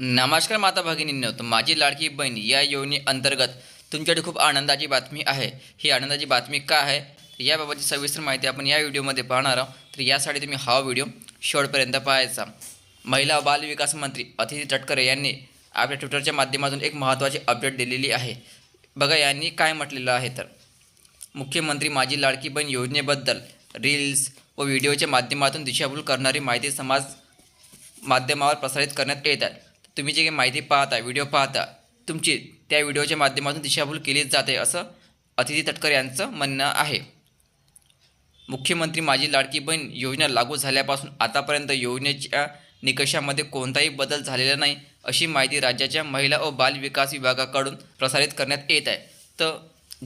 नमस्कार माता भगिनींनो माझी लाडकी बहीण या योजने अंतर्गत तुमच्याकडे खूप आनंदाची बातमी आहे. ही आनंदाची बातमी का आहे? याबाबतची सविस्तर माहिती आपण या व्हिडिओमध्ये पाहणार आहोत. तर यासाठी तुम्ही हा व्हिडिओ शेवटपर्यंत पाहायचा. महिला बाल विकास मंत्री अतिथी तटकरे यांनी आपल्या ट्विटरच्या माध्यमातून एक महत्त्वाची अपडेट दिलेली आहे. बघा यांनी काय म्हटलेलं आहे तर मुख्यमंत्री माझी लाडकी बहीण योजनेबद्दल रील्स व व्हिडिओच्या माध्यमातून दिशाभूल करणारी माहिती समाज माध्यमावर प्रसारित करण्यात येत आहे. तुम्ही जे काही माहिती पाहता व्हिडिओ पाहता तुमची त्या व्हिडिओच्या माध्यमातून दिशाभूल केली जाते असं अतिथी तटकर यांचं म्हणणं आहे. मुख्यमंत्री माझी लाडकी बहीण योजना लागू झाल्यापासून आतापर्यंत योजनेच्या निकषामध्ये कोणताही बदल झालेला नाही अशी माहिती राज्याच्या महिला व बाल विकास विभागाकडून प्रसारित करण्यात येत आहे. तर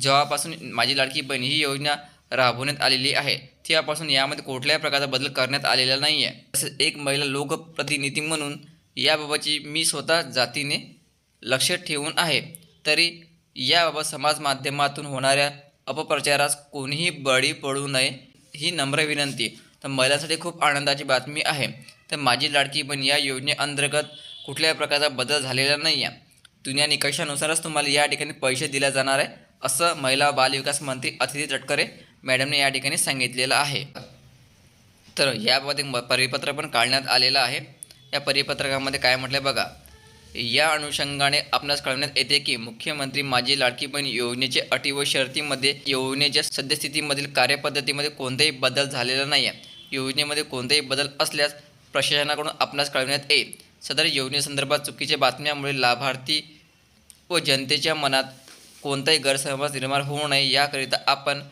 जेव्हापासून माझी लाडकी बहीण ही योजना राबवण्यात आलेली आहे तेव्हापासून यामध्ये कुठल्याही प्रकारचा बदल करण्यात आलेला नाही आहे तसेच एक महिला लोकप्रतिनिधी म्हणून याबाबतची मी स्वतः जातीने लक्ष ठेवून आहे. तरी याबाबत समाज माध्यमातून होणाऱ्या अपप्रचारास कोणीही बळी पडू नये ही नम्र विनंती. तर महिलांसाठी खूप आनंदाची बातमी आहे. तर माझी लाडकी पण या योजनेअंतर्गत कुठल्याही प्रकारचा बदल झालेला नाही आहे जुन्या निकषानुसारच तुम्हाला या ठिकाणी पैसे दिले जाणार आहे असं महिला बालविकास मंत्री अतिथी तटकरे मॅडमने या ठिकाणी सांगितलेलं आहे. तर याबाबत एक परिपत्र पण काढण्यात आलेलं आहे. या परिपत्रकामध्ये काय म्हटलं आहे बघा. या अनुषंगाने आपणास कळवण्यात येते की मुख्यमंत्री माझी लाडकी बहीण योजनेचे अटी व शर्तीमध्ये योजनेच्या सद्यस्थितीमधील कार्यपद्धतीमध्ये कोणताही बदल झालेला नाही आहे योजनेमध्ये कोणताही बदल असल्यास प्रशासनाकडून आपणास कळवण्यात येईल. सदर योजनेसंदर्भात चुकीच्या बातम्यामुळे लाभार्थी व जनतेच्या मनात कोणताही गैरसमज निर्माण होऊ नये. याकरिता आपण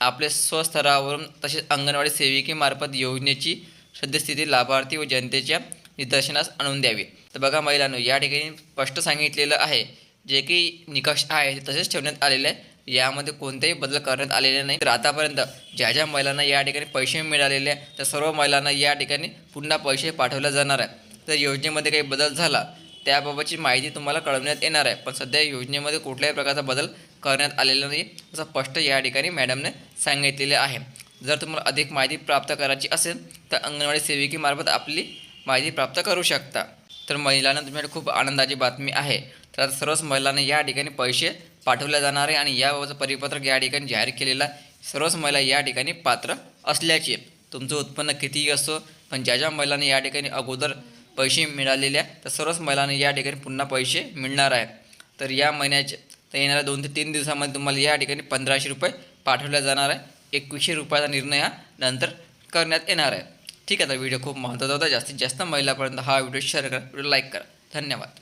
आपले स्वस्तरावरून तसेच अंगणवाडी सेविकेमार्फत योजनेची सद्यस्थिती लाभार्थी व जनतेच्या निदर्शनास आणून द्यावी. तर बघा महिलांनो या ठिकाणी स्पष्ट सांगितलेलं आहे जे काही निकष आहे ते तसेच ठेवण्यात आलेले आहे. यामध्ये कोणतेही बदल करण्यात आलेले नाही. तर आतापर्यंत ज्या ज्या महिलांना या ठिकाणी पैसे मिळालेले आहे त्या सर्व महिलांना या ठिकाणी पुन्हा पैसे पाठवले जाणार आहे. तर योजनेमध्ये काही बदल झाला त्याबाबतची माहिती तुम्हाला कळवण्यात येणार आहे. पण सध्या योजनेमध्ये कुठल्याही प्रकारचा बदल करण्यात आलेला नाही असं स्पष्ट या ठिकाणी मॅडमने सांगितलेले आहे. जर तुम्हाला अधिक माहिती प्राप्त करायची असेल तर अंगणवाडी सेविकेमार्फत आपली माहिती प्राप्त करू शकता. तर महिलांना तुमच्याकडे खूप आनंदाची बातमी आहे. तर आता सर्वच महिलांना या ठिकाणी पैसे पाठवले जाणार आहे आणि याबाबतचं परिपत्रक या ठिकाणी जाहीर केलेलं आहे. सर्वच महिला या ठिकाणी पात्र असल्याचे तुमचं उत्पन्न कितीही असो पण ज्या ज्या महिलांनी या ठिकाणी अगोदर पैसे मिळालेले आहे तर सर्वच महिलांनी या ठिकाणी पुन्हा पैसे मिळणार आहे तर या महिन्याचे तर येणाऱ्या दोन ते तीन दिवसामध्ये तुम्हाला या ठिकाणी पंधराशे रुपये पाठवले जाणार आहे. एकवीसशे रुपयाचा निर्णय हा नंतर करण्यात येणार आहे. ठीक आहे तर व्हिडिओ खूप महत्त्वाचा होता. जास्तीत जास्त महिलापर्यंत हा व्हिडिओ शेअर करा. व्हिडिओ लाईक करा. धन्यवाद.